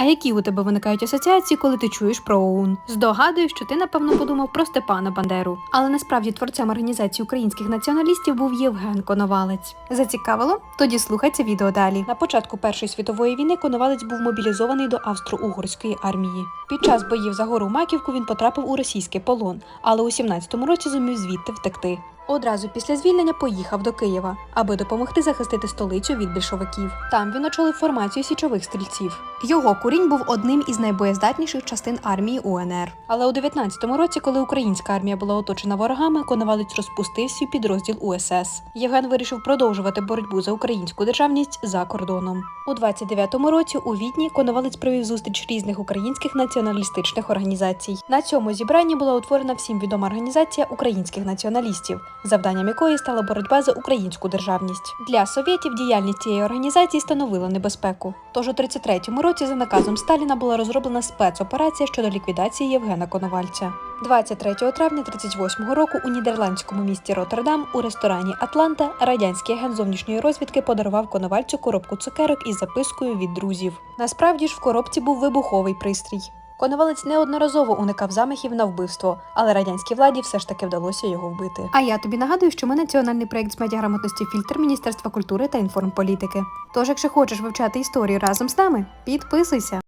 А які у тебе виникають асоціації, коли ти чуєш про ОУН? Здогадуюсь, що ти напевно подумав про Степана Бандеру. Але насправді творцем організації українських націоналістів був Євген Коновалець. Зацікавило? Тоді слухай це відео далі. На початку Першої світової війни Коновалець був мобілізований до австро-угорської армії. Під час боїв за гору Маківку він потрапив у російський полон, але у 17-му році зумів звідти втекти. Одразу після звільнення поїхав до Києва, аби допомогти захистити столицю від більшовиків. Там він очолив формацію січових стрільців. Його курінь був одним із найбоєздатніших частин армії УНР. Але у 19-му році, коли українська армія була оточена ворогами, Коновалець розпустив свій підрозділ УСС. Євген вирішив продовжувати боротьбу за українську державність за кордоном. У 29-му році у Відні Коновалець провів зустріч різних українських націоналістичних організацій. На цьому зібранні була утворена всім відома організація українських націоналістів, завданням якої стала боротьба за українську державність. Для совєтів діяльність цієї організації становила небезпеку. Тож у 33-му році за наказом Сталіна була розроблена спецоперація щодо ліквідації Євгена Коновальця. 23 травня 38-го року у нідерландському місті Роттердам у ресторані Атланта радянський агент зовнішньої розвідки подарував Коновальцю коробку цукерок із запискою від друзів. Насправді ж в коробці був вибуховий пристрій. Коновалець неодноразово уникав замахів на вбивство, але радянській владі все ж таки вдалося його вбити. А я тобі нагадую, що ми національний проєкт з медіаграмотності фільтр Міністерства культури та інформполітики. Тож, якщо хочеш вивчати історію разом з нами, підписуйся.